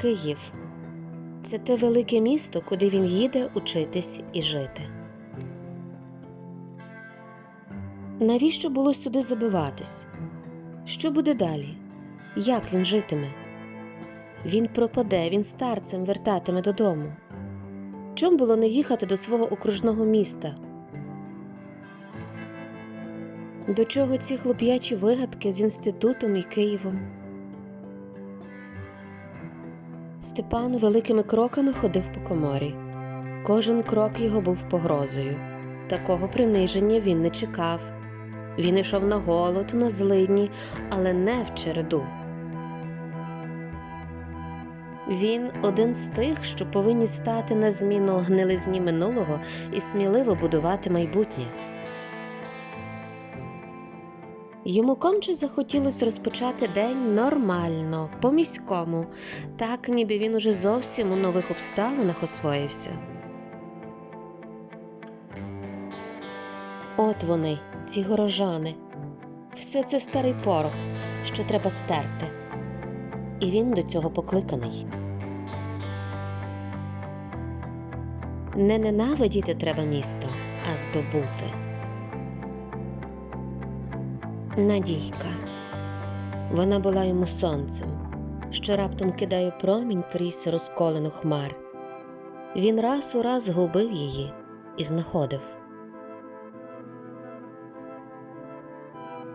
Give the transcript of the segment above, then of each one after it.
Київ це те велике місто, куди він їде учитись і жити. Навіщо було сюди забиватись? Що буде далі? Як він житиме? Він пропаде, він старцем вертатиме додому. Чом було не їхати до свого окружного міста? До чого ці хлоп'ячі вигадки з інститутом і Києвом? Степан великими кроками ходив по коморі. Кожен крок його був погрозою. Такого приниження він не чекав. Він йшов на голод, на злидні, але не в череду. Він один з тих, що повинні стати на зміну гнилизні минулого і сміливо будувати майбутнє. Йому конче захотілося розпочати день нормально, по-міському, так ніби він уже зовсім у нових обставинах освоївся. От вони, ці горожани. Все це старий порох, що треба стерти. І він до цього покликаний. Не ненавидіти треба місто, а здобути. Надійка. Вона була йому сонцем, що раптом кидає промінь крізь розколену хмар. Він раз у раз губив її і знаходив.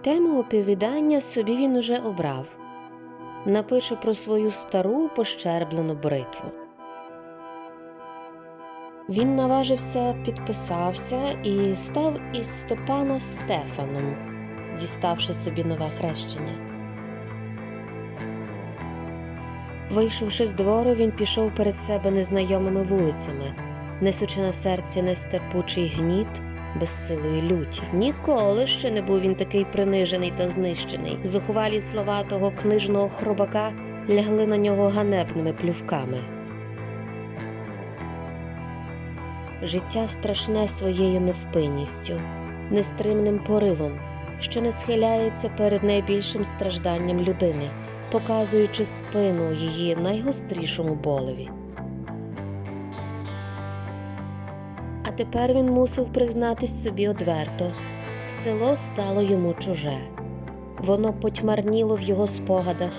Тему оповідання собі він уже обрав напише про свою стару пощерблену бритву. Він наважився, підписався і став із Степана Стефаном, діставши собі нове хрещення. Вийшовши з двору, він пішов перед себе незнайомими вулицями, несучи на серці нестерпучий гніт, безсилої люті. Ніколи ще не був він такий принижений та знищений. Зухвалі слова того книжного хробака лягли на нього ганебними плювками. Життя страшне своєю невпинністю, нестримним поривом, що не схиляється перед найбільшим стражданням людини, показуючи спину її найгострішому болеві. А тепер він мусив признатись собі одверто село стало йому чуже. Воно потьмарніло в його спогадах,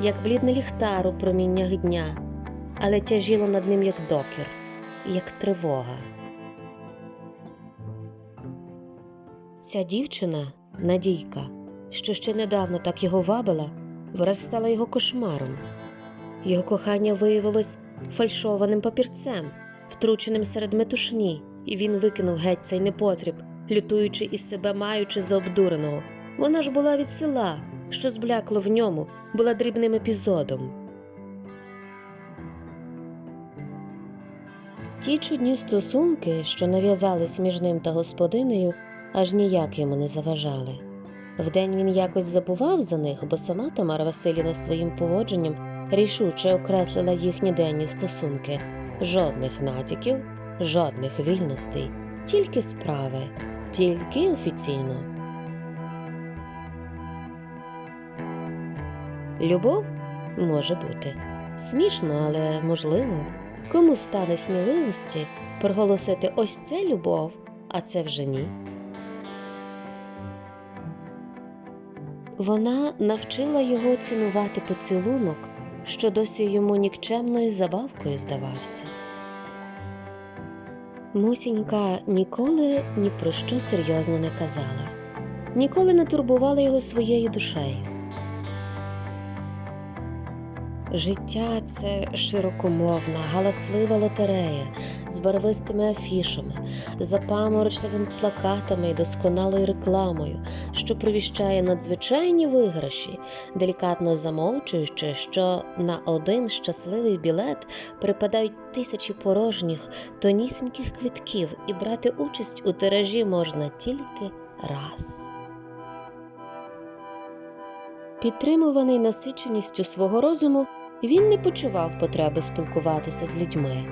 як блідний ліхтар у проміннях дня, але тяжіло над ним як докір, як тривога. Ця дівчина, Надійка, що ще недавно так його вабила, враз стала його кошмаром. Його кохання виявилось фальшованим папірцем, втрученим серед метушні, і він викинув геть цей непотріб, лютуючи із себе маючи за обдуреного. Вона ж була від села, що зблякло в ньому, була дрібним епізодом. Ті чудні стосунки, що нав'язались між ним та господинею, аж ніяк йому не заважали. Вдень він якось забував за них, бо сама Тамара Василівна своїм поводженням рішуче окреслила їхні денні стосунки. Жодних натяків, жодних вільностей, тільки справи, тільки офіційно. Любов може бути смішно, але можливо, кому стане сміливості проголосити ось це любов, а це вже ні. Вона навчила його цінувати поцілунок, що досі йому нікчемною забавкою здавався. Мусінька ніколи ні про що серйозно не казала, ніколи не турбувала його своєю душею. Життя це широкомовна, галаслива лотерея з барвистими афішами, запаморочливими плакатами і досконалою рекламою, що провіщає надзвичайні виграші, делікатно замовчуючи, що на один щасливий білет припадають тисячі порожніх, тонісіньких квитків, і брати участь у тиражі можна тільки раз. Підтримуваний насиченістю свого розуму, він не почував потреби спілкуватися з людьми,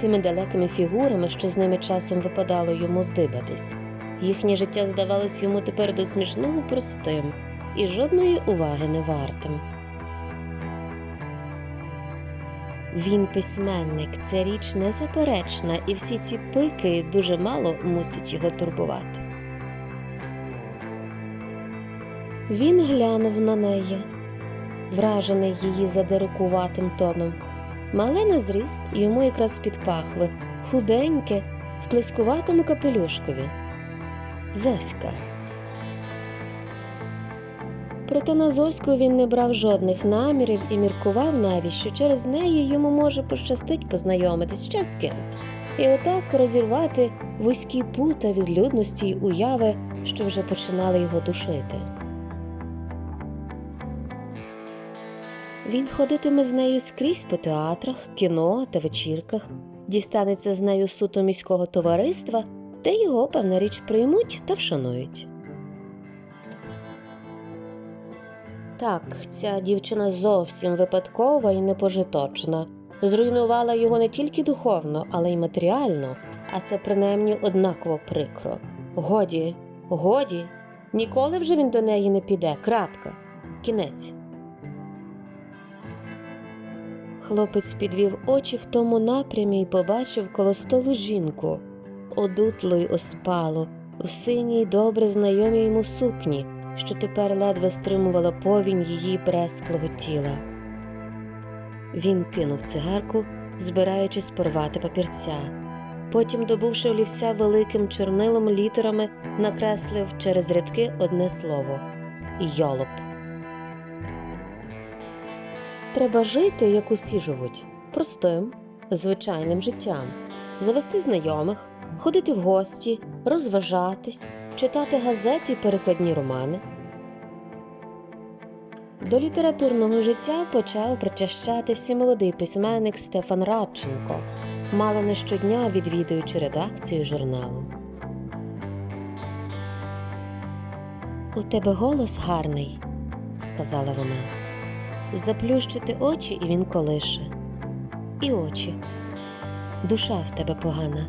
тими далекими фігурами, що з ними часом випадало йому здибатись. Їхнє життя здавалось йому тепер до смішного простим і жодної уваги не вартим. Він письменник, це річ незаперечна, і всі ці пики дуже мало мусять його турбувати. Він глянув на неї, вражений її задирикуватим тоном. Мале на зріст йому якраз під пахви, худеньке, в плескуватому капелюшкові. Зоська. Проте на Зоську він не брав жодних намірів і міркував навіть, що через неї йому може пощастить познайомитись ще з кимсь, і отак розірвати вузькі пута від людності й уяви, що вже починали його душити. Він ходитиме з нею скрізь по театрах, кіно та вечірках, дістанеться з нею суто міського товариства, де його, певна річ, приймуть та вшанують. Так, ця дівчина зовсім випадкова і непожиточна, зруйнувала його не тільки духовно, але й матеріально, а це принаймні однаково прикро. Годі, годі, ніколи вже він до неї не піде. Крапка. Кінець. Хлопець підвів очі в тому напрямі і побачив коло столу жінку, одутлу й оспалу, в синій добре знайомій йому сукні, що тепер ледве стримувала повінь її бресклого тіла. Він кинув цигарку, збираючись порвати папірця. Потім, добувши олівця великим чорнилом літерами, накреслив через рядки одне слово йолоп. Треба жити, як усі живуть, простим, звичайним життям, завести знайомих, ходити в гості, розважатись, читати газети і перекладні романи. До літературного життя почав причащатися молодий письменник Стефан Радченко, мало не щодня відвідуючи редакцію журналу. У тебе голос гарний, сказала вона. Заплющити очі, і він колише. І очі. Душа в тебе погана,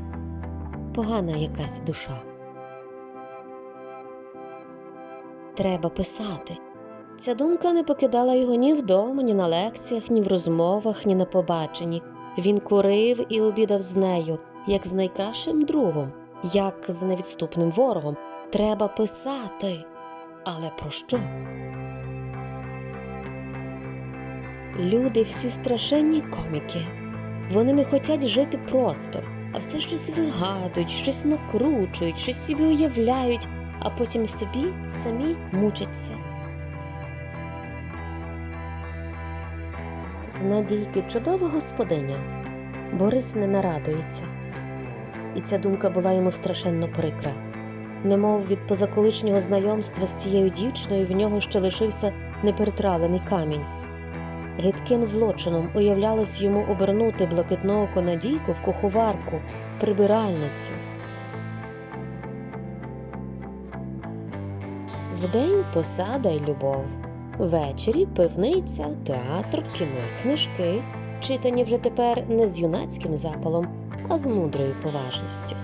погана якась душа. Треба писати. Ця думка не покидала його ні вдома, ні на лекціях, ні в розмовах, ні на побаченні. Він курив і обідав з нею, як з найкращим другом, як з невідступним ворогом. Треба писати. Але про що? Люди всі страшенні коміки. Вони не хочуть жити просто, а все щось вигадують, щось накручують, щось собі уявляють, а потім собі самі мучаться. З Надійки чудова господиня. Борис не нарадується. І ця думка була йому страшенно прикра. Немов від позаколишнього знайомства з цією дівчиною в нього ще лишився неперетравлений камінь. Гидким злочином уявлялось йому обернути блакитнооку Надійку в куховарку, прибиральницю. Вдень посада й любов, ввечері пивниця, театр, кіно й книжки, читані вже тепер не з юнацьким запалом, а з мудрою поважністю.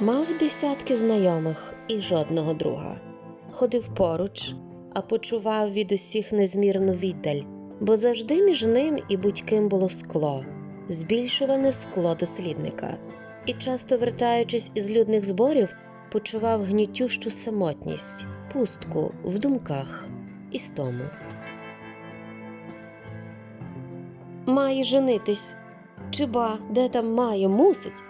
Мав десятки знайомих і жодного друга. Ходив поруч, а почував від усіх незмірну віддаль, бо завжди між ним і будь-ким було скло, збільшуване скло дослідника, і, часто вертаючись із людних зборів, почував гнітющу самотність, пустку в думках і стому. Має женитись, чи ба, де там має, мусить,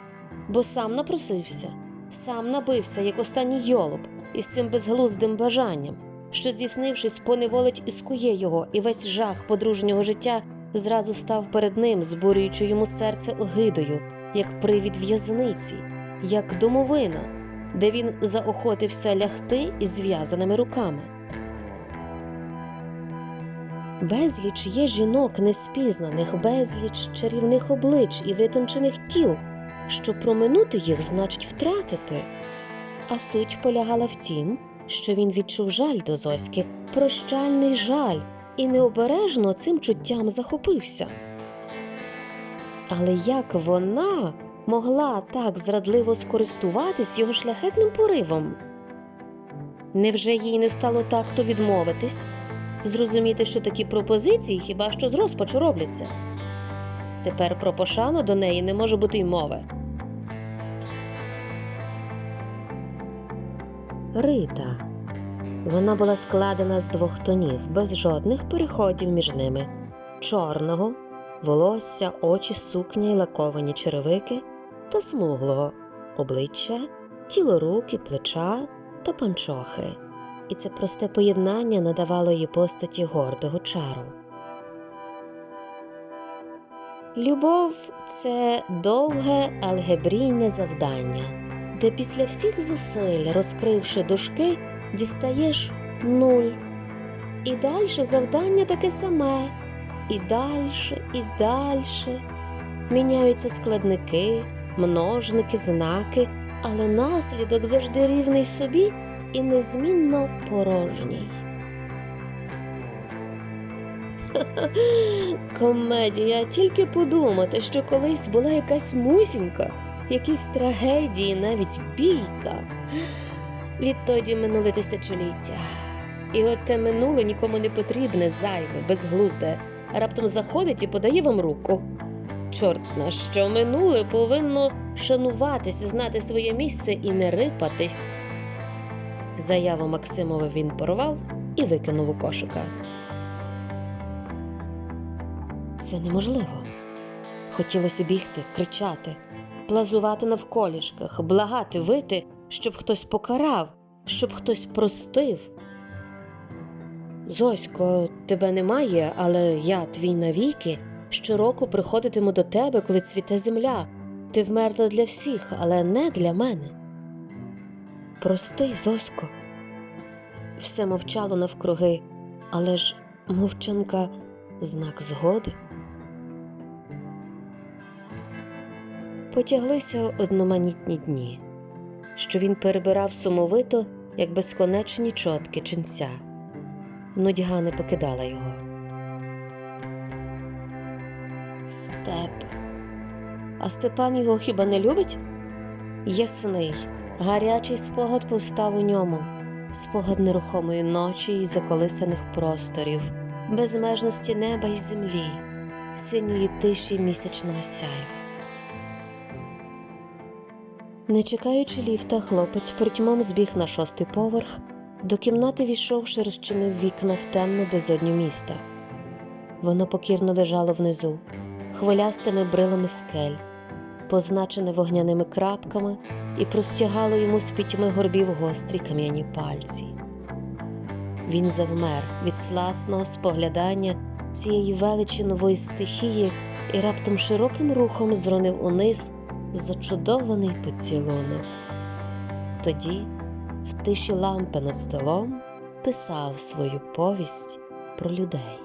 бо сам напросився, сам набився, як останній йолоб, із цим безглуздим бажанням що, здійснившись, поневолить і скує його, і весь жах подружнього життя зразу став перед ним, збурюючи йому серце огидою, як привід в'язниці, як домовина, де він заохотився лягти із зв'язаними руками. Безліч є жінок неспізнаних, безліч чарівних облич і витончених тіл, що проминути їх значить втратити. А суть полягала в тім, що він відчув жаль до Зоськи, прощальний жаль, і необережно цим чуттям захопився. Але як вона могла так зрадливо скористуватись його шляхетним поривом? Невже їй не стало такту відмовитись? зрозуміти, що такі пропозиції хіба що з розпачу робляться. Тепер про пошану до неї не може бути й мови. Рита. Вона була складена з двох тонів, без жодних переходів між ними чорного, волосся, очі, сукня й лаковані черевики та смуглого обличчя, тіло руки, плеча та панчохи. І це просте поєднання надавало її постаті гордого чару. Любов це довге алгебрійне завдання, де після всіх зусиль, розкривши дужки, дістаєш нуль. І дальше завдання таке саме, і дальше, і дальше. Міняються складники, множники, знаки, але наслідок завжди рівний собі і незмінно порожній. Комедія, тільки подумати, що колись була якась мусінька, якісь трагедії, навіть бійка. Відтоді минули тисячоліття. І от те минуле нікому не потрібне, зайве, безглузде, раптом заходить і подає вам руку. Чорт зна, що минуле повинно шануватися, знати своє місце і не рипатись. Заяву Максимова він порвав і викинув у кошика. Це неможливо. Хотілося бігти, кричати, плазувати навколішках, благати, вити, щоб хтось покарав, щоб хтось простив. Зосько, тебе немає, але я, твій навіки, щороку приходитиму до тебе, коли цвіте земля. Ти вмерла для всіх, але не для мене. Простий, Зосько. Все мовчало навкруги, але ж мовчанка знак згоди. Потяглися одноманітні дні, що він перебирав сумовито, як безконечні чотки ченця. Нудьга не покидала його. Степ. А Степан його хіба не любить? Ясний, гарячий спогад повстав у ньому, спогад нерухомої ночі і заколисаних просторів, безмежності неба й землі, синьої тиші місячного сяйва. Не чекаючи ліфта, хлопець притьмом збіг на шостий поверх, до кімнати війшовши, розчинив вікна в темну безодню міста. Воно покірно лежало внизу, хвилястими брилами скель, позначене вогняними крапками, і простягало йому з пітьми горбів гострі кам'яні пальці. Він завмер від сласного споглядання цієї величі нової стихії і раптом широким рухом зронив униз зачудований поцілунок. Тоді, в тиші лампи над столом, писав свою повість про людей.